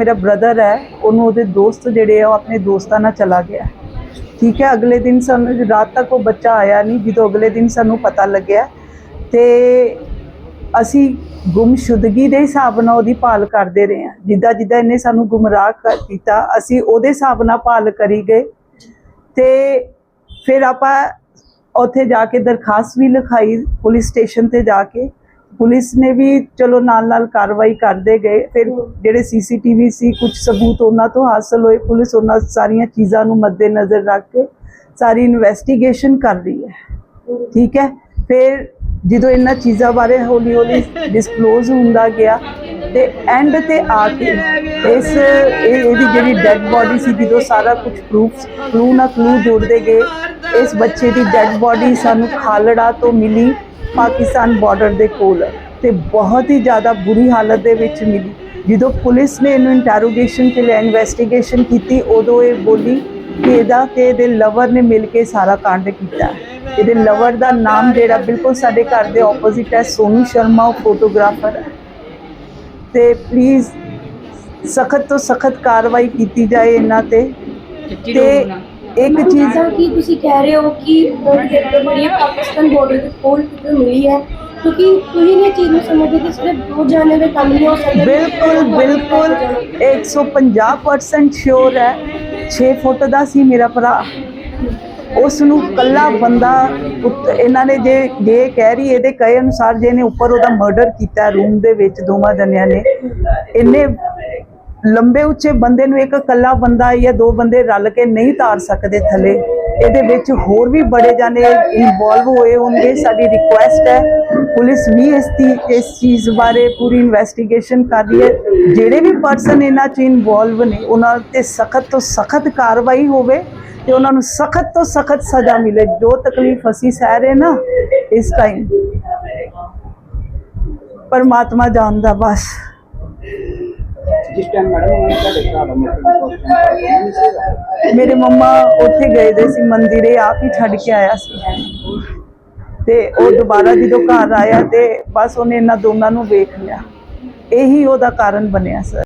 ਮੇਰਾ ਬ੍ਰਦਰ ਹੈ, ਉਹਨੂੰ ਉਹਦੇ ਦੋਸਤ ਜਿਹੜੇ ਆ, ਉਹ ਆਪਣੇ ਦੋਸਤਾਂ ਨਾਲ ਚਲਾ ਗਿਆ। ਠੀਕ ਹੈ, ਅਗਲੇ ਦਿਨ ਸਾਨੂੰ ਰਾਤ ਤੱਕ ਉਹ ਬੱਚਾ ਆਇਆ ਨਹੀਂ, ਜਦੋਂ ਅਗਲੇ ਦਿਨ ਸਾਨੂੰ ਪਤਾ ਲੱਗਿਆ ਤੇ ਅਸੀਂ ਗੁੰਮਸ਼ੁਦਗੀ ਦੇ ਹਿਸਾਬ ਨਾਲ ਉਹਦੀ ਭਾਲ ਕਰਦੇ ਰਹੇ ਹਾਂ। ਜਿੱਦਾਂ ਜਿੱਦਾਂ ਇਹਨੇ ਸਾਨੂੰ ਗੁੰਮਰਾਹ ਕਰ ਕੀਤਾ ਅਸੀਂ ਉਹਦੇ ਹਿਸਾਬ ਨਾਲ ਭਾਲ ਕਰੀ ਗਏ ਤੇ ਫਿਰ ਆਪਾਂ ਉੱਥੇ ਜਾ ਕੇ ਦਰਖਾਸਤ ਵੀ ਲਿਖਾਈ, ਪੁਲਿਸ ਸਟੇਸ਼ਨ ਤੇ ਜਾ ਕੇ ਪੁਲਿਸ ਨੇ ਵੀ ਚਲੋ ਨਾਲ ਨਾਲ ਕਾਰਵਾਈ ਕਰਦੇ ਗਏ। ਫਿਰ ਜਿਹੜੇ ਸੀਸੀਟੀਵੀ ਸੀ, ਕੁਝ ਸਬੂਤ ਉਹਨਾਂ ਤੋਂ ਹਾਸਲ ਹੋਏ। ਪੁਲਿਸ ਉਹਨਾਂ ਸਾਰੀਆਂ ਚੀਜ਼ਾਂ ਨੂੰ ਮੱਦੇਨਜ਼ਰ ਰੱਖ ਕੇ ਸਾਰੀ ਇਨਵੈਸਟੀਗੇਸ਼ਨ ਕਰ ਰਹੀ ਹੈ। ਠੀਕ ਹੈ? ਫਿਰ ਜਦੋਂ ਇਹਨਾਂ ਚੀਜ਼ਾਂ ਬਾਰੇ ਹੌਲੀ ਹੌਲੀ ਡਿਸਕਲੋਜ਼ ਹੁੰਦਾ ਗਿਆ, ਤੇ ਐਂਡ ਤੇ ਆ ਕੇ ਇਸ ਇਹਦੀ ਜਿਹੜੀ ਡੈਡ ਬੋਡੀ ਸੀ, ਜਦੋਂ ਸਾਰਾ ਕੁਝ ਪ੍ਰੂਫ ਕਲੂ ਨਾ ਕਲੂ ਜੋੜਦੇ ਗਏ, ਇਸ ਬੱਚੇ ਦੀ ਡੈਡ ਬੋਡੀ ਸਾਨੂੰ ਖਾਲੜਾ ਤੋਂ ਮਿਲੀ। ਪਾਕਿਸਤਾਨ ਬਾਰਡਰ ਦੇ ਕੋਲ ਤੇ ਬਹੁਤ ਹੀ ਜ਼ਿਆਦਾ ਬੁਰੀ ਹਾਲਤ ਦੇ ਵਿੱਚ ਮਿਲੀ। ਜਦੋਂ ਪੁਲਿਸ ਨੇ ਇਹਨੂੰ ਇੰਟਰੋਗੇਸ਼ਨ ਤੇ ਇਨਵੈਸਟੀਗੇਸ਼ਨ ਕੀਤੀ ਉਦੋਂ ਇਹ ਬੋਲੀ ਕਿ ਇਹਦਾ ਤੇ ਇਹਦੇ ਲਵਰ ਨੇ ਮਿਲ ਕੇ ਸਾਰਾ ਕਾਂਡ ਕੀਤਾ। ਇਹਦੇ ਲਵਰ ਦਾ ਨਾਮ ਜਿਹੜਾ ਬਿਲਕੁਲ ਸਾਡੇ ਘਰ ਦੇ ਆਪੋਜ਼ਿਟ ਹੈ ਸੋਨੂ ਸ਼ਰਮਾ ਉਹ ਫੋਟੋਗ੍ਰਾਫਰ ਹੈ। ਤੇ ਪਲੀਜ਼ ਸਖਤ ਤੋਂ ਸਖਤ ਕਾਰਵਾਈ ਕੀਤੀ ਜਾਏ ਇਹਨਾਂ ਤੇ। ਤੇ ਇੱਕ ਚੀਜ਼ ਜਿੱਦਾਂ ਕਿ ਤੁਸੀਂ ਕਹਿ ਰਹੇ ਹੋ ਕਿ ਬੜੀਆਂ ਪਾਕਿਸਤਾਨ ਬਾਰਡਰ ਦੇ ਕੋਲ ਕਿਤੇ ਮਿਲੀ ਹੈ ਕਿਉਂਕਿ ਤੁਸੀਂ ਇਹ ਚੀਜ਼ ਨੂੰ ਸਮਝਦੇ ਕਿ ਸਿਰਫ ਦੋ ਜਾਣੇ ਦੇ ਕੰਮ ਨਹੀਂ ਹੋ ਸਕਦੇ। ਬਿਲਕੁਲ ਬਿਲਕੁਲ 150% ਸ਼ੋਰ ਹੈ। 6 ਫੁੱਟ ਦਾ ਸੀ ਮੇਰਾ ਭਰਾ। ਉਸ ਨੂੰ ਕੱਲਾ ਬੰਦਾ ਉੱਤ- ਇਹਨਾਂ ਨੇ ਜੇ ਜੇ ਕਹਿ ਰਹੀ ਇਹਦੇ ਕਹੇ ਅਨੁਸਾਰ ਜੇ ਨੇ ਉੱਪਰ ਉਹਦਾ ਮਰਡਰ ਕੀਤਾ ਰੂਮ ਦੇ ਵਿੱਚ ਦੋਵਾਂ ਜਣਿਆਂ ਨੇ। ਇੰਨੇ ਲੰਬੇ ਉੱਚੇ ਬੰਦੇ ਨੂੰ ਇੱਕ ਇਕੱਲਾ ਬੰਦਾ ਜਾਂ ਦੋ ਬੰਦੇ ਰਲ ਕੇ ਨਹੀਂ ਤਾਰ ਸਕਦੇ ਥੱਲੇ, ਇਹਦੇ ਵਿੱਚ ਹੋਰ ਵੀ ਬੜੇ ਜਾਣੇ ਇਨਵੋਲਵ ਹੋਏ ਹੋਣਗੇ। ਸਾਡੀ ਰਿਕੁਐਸਟ ਹੈ, ਪੁਲਿਸ ਵੀ ਇਸ ਦੀ, ਇਸ ਚੀਜ਼ ਬਾਰੇ ਪੂਰੀ ਇਨਵੈਸਟੀਗੇਸ਼ਨ ਕਰ ਰਹੀ ਹੈ। ਜਿਹੜੇ ਵੀ ਪਰਸਨ ਇਹਨਾਂ 'ਚ ਇਨਵੋਲਵ ਨੇ, ਉਹਨਾਂ ਤੇ ਸਖਤ ਤੋਂ ਸਖਤ ਕਾਰਵਾਈ ਹੋਵੇ ਤੇ ਉਹਨਾਂ ਨੂੰ ਸਖਤ ਤੋਂ ਸਖਤ ਸਜ਼ਾ ਮਿਲੇ। ਜੋ ਤਕਲੀਫ ਅਸੀਂ ਸਹਿ ਰਹੇ ਨਾ ਇਸ ਟਾਈਮ ਪਰਮਾਤਮਾ ਜਾਣਦਾ ਬਸ। ਜਿਸ ਟਾਈਮ ਮੈਡਮ ਉਹਨਾਂ ਨੇ ਤੁਹਾਡੇ ਭਰਾ ਦਾ ਮਰਡਰ ਮੇਰੇ ਮੰਮਾ ਉੱਥੇ ਗਏ ਦੇ ਸੀ, ਮੰਦਿਰੇ ਆਪ ਹੀ ਛੱਡ ਕੇ ਆਇਆ ਸੀ। ਤੇ ਉਹ ਦੁਬਾਰਾ ਜਦੋਂ ਘਰ ਆਇਆ ਤੇ ਬਸ ਉਹਨੇ ਇਹਨਾਂ ਦੋਨਾਂ ਨੂੰ ਵੇਖ ਲਿਆ। ਇਹੀ ਉਹਦਾ ਕਾਰਨ ਬਣਿਆ, ਸਰ।